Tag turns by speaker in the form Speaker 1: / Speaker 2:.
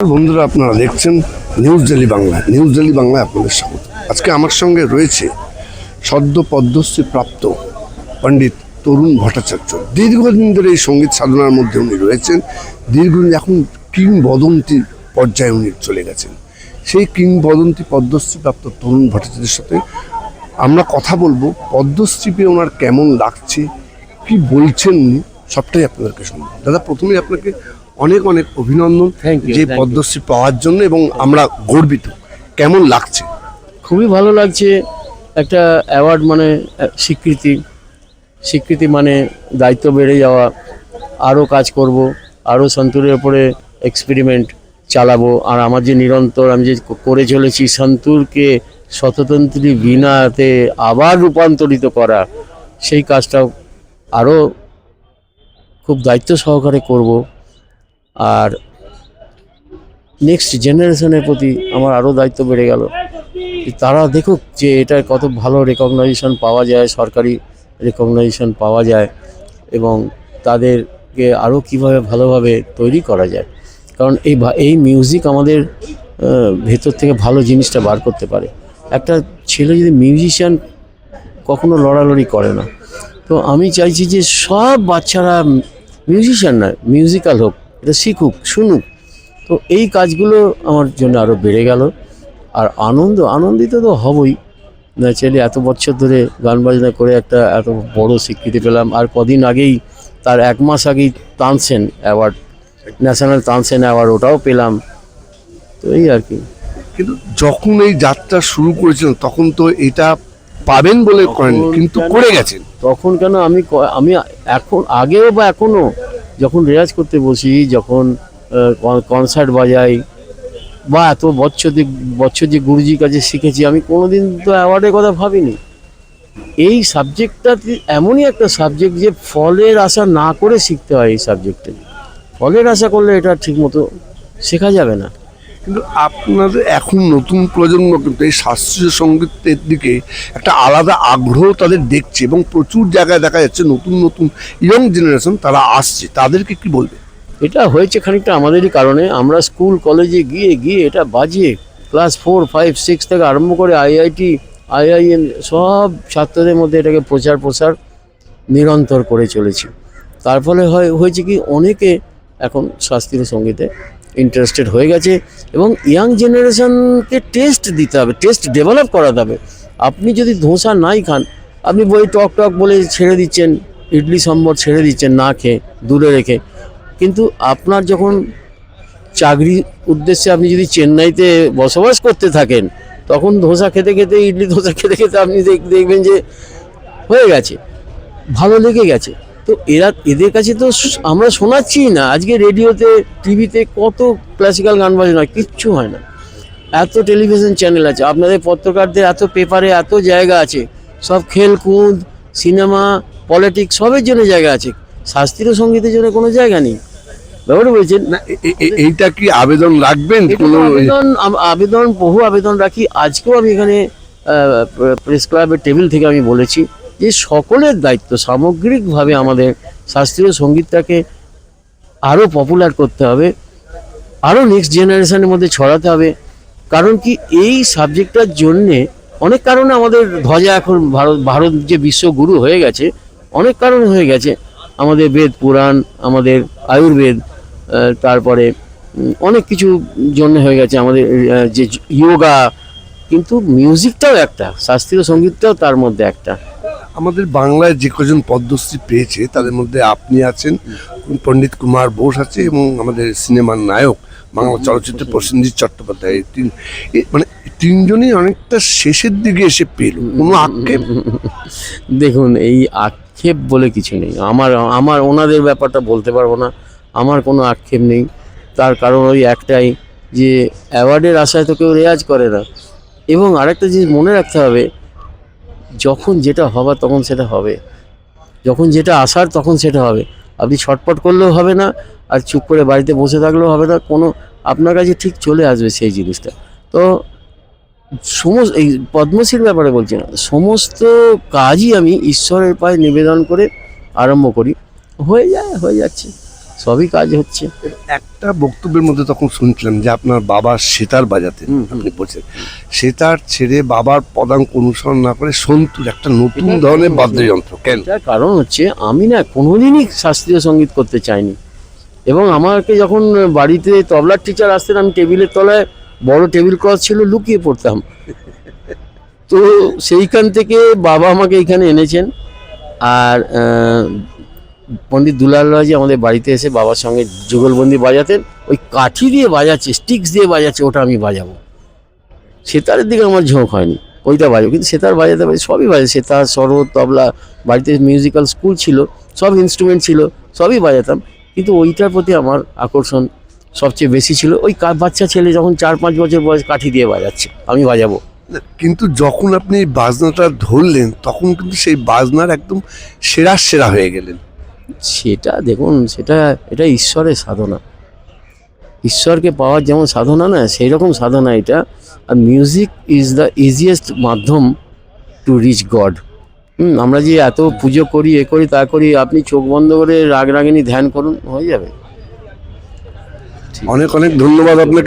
Speaker 1: বন্ধুরা, আপনারা দেখছেন news daily Bangla. News daily বাংলায় আপনাদের স্বাগত। আজকে আমার সঙ্গে রয়েছে সদ্য পদ্মশ্রী প্রাপ্ত পণ্ডিত তরুণ ভট্টাচার্য। দীর্ঘদিন ধরে এই সংগীত সাধনার মধ্যে উনি রয়েছেন। দীর্ঘদিন এখন কিংবদন্তির পর্যায়ে উনি চলে গেছেন। সেই কিংবদন্তি পদ্মশ্রী প্রাপ্ত তরুণ ভট্টাচার্যের সাথে আমরা কথা বলব, পদ্মশ্রী পেয়ে ওনার কেমন লাগছে, কি বলছেন উনি, সবটাই আপনাদেরকে শুনব। দাদা, প্রথমেই আপনাকে অনেক অনেক অভিনন্দন যে পদ্মশ্রী পাওয়ার জন্য এবং আমরা গর্বিত। কেমন লাগছে?
Speaker 2: খুবই ভালো লাগছে। একটা অ্যাওয়ার্ড মানে স্বীকৃতি। স্বীকৃতি মানে দায়িত্ব বেড়ে যাওয়া। আরও কাজ করব আরও সন্তুরের ওপরে এক্সপেরিমেন্ট চালাবো। আর আমার যে নিরন্তর আমি যে করে চলেছি সন্তুরকে শততন্ত্রী বিনাতে আবার রূপান্তরিত করা সেই কাজটাও আরও খুব দায়িত্ব সহকারে করব। আর নেক্সট জেনারেশনের প্রতি আমার আরও দায়িত্ব বেড়ে গেল। তারা দেখুক যে এটা কত ভালো রেকগনাইজেশন পাওয়া যায়, সরকারি রেকগনাইজেশন পাওয়া যায় এবং তাদেরকে আরও কীভাবে ভালোভাবে তৈরি করা যায়। কারণ এই এই মিউজিক আমাদের ভেতর থেকে ভালো জিনিসটা বার করতে পারে। একটা ছেলে যদি মিউজিশিয়ান কখনো লড়ালড়ি করে না। তো আমি চাইছি যে সব বাচ্চারা মিউজিশিয়ান নয় মিউজিক্যাল হোক এটা শিখুক শুনুক। তো এই কাজগুলো আমার জন্য আরও বেড়ে গেল। আর আনন্দ আনন্দিত তো হবই। ন্যাচারালি এত বছর ধরে গান বাজনা করে একটা এত বড় স্বীকৃতি পেলাম। আর কদিন আগেই তার এক মাস আগেই Tansen award national Tansen award ওটাও পেলাম। তো এই আর কি।
Speaker 1: কিন্তু যখন এই যাত্রা শুরু করেছিলেন তখন তো এটা পাবেন বলে করেন কিন্তু করে গেছেন।
Speaker 2: তখন কেন আমি আমি এখন আগেও বা এখনও যখন রেয়াজ করতে বসি, যখন কনসার্ট বাজাই, বা এত বছর যে বছর যে গুরুজির কাছে শিখেছি, আমি কোনোদিন তো অ্যাওয়ার্ডের কথা ভাবিনি। এই সাবজেক্টটা এমনই একটা সাবজেক্ট যে ফলের আশা না করে শিখতে হয় এই সাবজেক্টে ফলের আশা করলে এটা ঠিকমতো শেখা যাবে না।
Speaker 1: কিন্তু আপনাদের এখন নতুন প্রজন্ম কিন্তু এই শাস্ত্রীয় সঙ্গীতের দিকে একটা আলাদা আগ্রহ তাদের দেখছে এবং প্রচুর জায়গায় দেখা যাচ্ছে নতুন নতুন ইয়ং জেনারেশন তারা আসছে। তাদেরকে কি বলবে
Speaker 2: এটা হয়েছে খানিকটা আমাদেরই কারণে। আমরা স্কুল, কলেজে গিয়ে গিয়ে এটা বাজিয়ে ক্লাস ফোর, ফাইভ, সিক্স থেকে আরম্ভ করে আইআইটি আইআইএম সব ছাত্রদের মধ্যে এটাকে প্রচার প্রসার নিরন্তর করে চলেছি। তার ফলে হয়, হয়েছে কি, অনেকে এখন শাস্ত্রীয় সঙ্গীতে ইন্টারেস্টেড হয়ে গেছে এবং ইয়াং জেনারেশনকে টেস্ট দিতে হবে টেস্ট ডেভেলপ করাতে হবে। আপনি যদি ধোসা নাই খান, আপনি বই টক টক বলে ছেড়ে দিচ্ছেন, ইডলি সম্বর ছেড়ে দিচ্ছেন না খেয়ে, দূরে রেখে। কিন্তু আপনার যখন চাকরির উদ্দেশ্যে আপনি যদি চেন্নাইতে বসবাস করতে থাকেন, তখন ধোসা খেতে খেতে, ইডলি ধোসা খেতে খেতে আপনি দেখ- দেখবেন যে হয়ে গেছে, ভালো লেগে গেছে। তো এরা এদের কাছে তো আমরা শোনাচ্ছি না। আজকে রেডিওতে টিভিতে কত ক্লাসিক্যাল গান বাজনা হয়, কিচ্ছু হয় না। এত টেলিভিশন চ্যানেল আছে আপনাদের পত্রকারদের এত পেপারে এত জায়গা আছে। সব খেলকুদ সিনেমা পলিটিক্স সবের জন্য জায়গা আছে। শাস্ত্রীয় সঙ্গীতের জন্য কোনো জায়গা নেই। ব্যাপারটা বলছেন?
Speaker 1: না এইটা কি আবেদন রাখবেন? কোনো
Speaker 2: আবেদন আবেদন বহু আবেদন রাখি। আজকেও আমি এখানে প্রেস ক্লাবের টেবিল থেকে আমি বলেছি। যে সকলের দায়িত্ব। সামগ্রিকভাবে আমাদের শাস্ত্রীয় সঙ্গীতটাকে আরও পপুলার করতে হবে আরও নেক্সট জেনারেশনের মধ্যে ছড়াতে হবে। কারণ কি এই সাবজেক্টটার জন্যে অনেক কারণে আমাদের ধ্বজা এখন ভারত ভারত যে বিশ্বগুরু হয়ে গেছে, অনেক কারণ হয়ে গেছে। আমাদের বেদ পুরাণ, আমাদের আয়ুর্বেদ তারপরে অনেক কিছু জন্য হয়ে গেছে আমাদের যে যোগা। কিন্তু মিউজিকটাও একটা, শাস্ত্রীয় সঙ্গীতটাও তার মধ্যে একটা।
Speaker 1: আমাদের বাংলায় যে কজন পদ্মশ্রী পেয়েছে তাদের মধ্যে আপনি আছেন পণ্ডিত কুমার বোস আছে এবং আমাদের সিনেমার নায়ক বাংলা চলচ্চিত্রে প্রসেনজিৎ চট্টোপাধ্যায়। তিন মানে তিনজনই অনেকটা শেষের দিকে এসে পেল। কোনো আক্ষেপ?
Speaker 2: দেখুন এই আক্ষেপ বলে কিছু নেই। আমার আমার ওনাদের ব্যাপারটা বলতে পারব না। আমার কোনো আক্ষেপ নেই। তার কারণ ওই একটাই যে অ্যাওয়ার্ডের আশায় তো কেউ রেয়াজ করে না। এবং আরেকটা জিনিস মনে রাখতে হবে যখন যেটা হবার তখন সেটা হবে। যখন যেটা আসার তখন সেটা হবে। আপনি ছটপট করলেও হবে না, আর চুপ করে বাড়িতে বসে থাকলেও হবে না, কোনো আপনার কাছে ঠিক চলে আসবে সেই জিনিসটা। তো সমস্ত, এই পদ্মশ্রীর ব্যাপারে বলছি না, সমস্ত কাজই আমি ঈশ্বরের পায়ে নিবেদন করে আরম্ভ করি। হয়ে যায়, হয়ে যাচ্ছে। সবই কাজ হচ্ছে।
Speaker 1: একটা বক্তব্যের মধ্যে তখন শুনছিলাম যে আপনার বাবা সেতার
Speaker 2: হুম।
Speaker 1: আপনি বলছেন। সেতার ছেড়ে বাবার পদাঙ্ক অনুসরণ না করে সন্তুর একটা নতুন ধরনের বাদ্যযন্ত্র কেন?
Speaker 2: কারণ হচ্ছে আমি না কোনোদিনই শাস্ত্রীয় সংগীত করতে চাইনি। এবং আমাকে যখন বাড়িতে তবলার টিচার আসতেন আমি টেবিলের তলায় বড় টেবিল ক্লথ ছিল লুকিয়ে পড়তাম। তো সেইখান থেকে বাবা আমাকে এখানে এনেছেন। আর পণ্ডিত দুলাল রাজি আমাদের বাড়িতে এসে বাবার সঙ্গে যুগলবন্দি বাজাতেন ওই কাঠি দিয়ে বাজাচ্ছে স্টিক্স দিয়ে বাজাচ্ছে, ওটা আমি বাজাবো। সেতারের দিকে আমার ঝোঁক হয়নি ওইটা বাজাবো, কিন্তু সেতার বাজাতে পারি সবই বাজে সেতার সরোদ তবলা, বাড়িতে মিউজিক্যাল স্কুল ছিল, সব ইনস্ট্রুমেন্ট ছিল, সবই বাজাতাম, কিন্তু ওইটার প্রতি আমার আকর্ষণ সবচেয়ে বেশি ছিল, ওই বাচ্চা ছেলে যখন চার পাঁচ বছর বয়স কাঠি দিয়ে বাজাচ্ছে, আমি বাজাবো।
Speaker 1: কিন্তু যখন আপনি বাজনাটা ধরলেন, তখন কিন্তু সেই বাজনার একদম সেরা সেরা হয়ে গেলেন।
Speaker 2: সেটা দেখুন, সেটা, এটা ঈশ্বরের সাধনা। ঈশ্বরকে পাওয়ার যেমন সাধনা না সেই রকম সাধনা এটা। আর মিউজিক ইজ দ্য ইজিয়েস্ট মাধ্যম টু রিচ গড হুম, আমরা যে এত পুজো করি, এ করি, তা করি, আপনি চোখ বন্ধ করে রাগ রাগিনী ধ্যান করুন, হয়ে যাবে।
Speaker 1: অনেক অনেক ধন্যবাদ আপনাকে।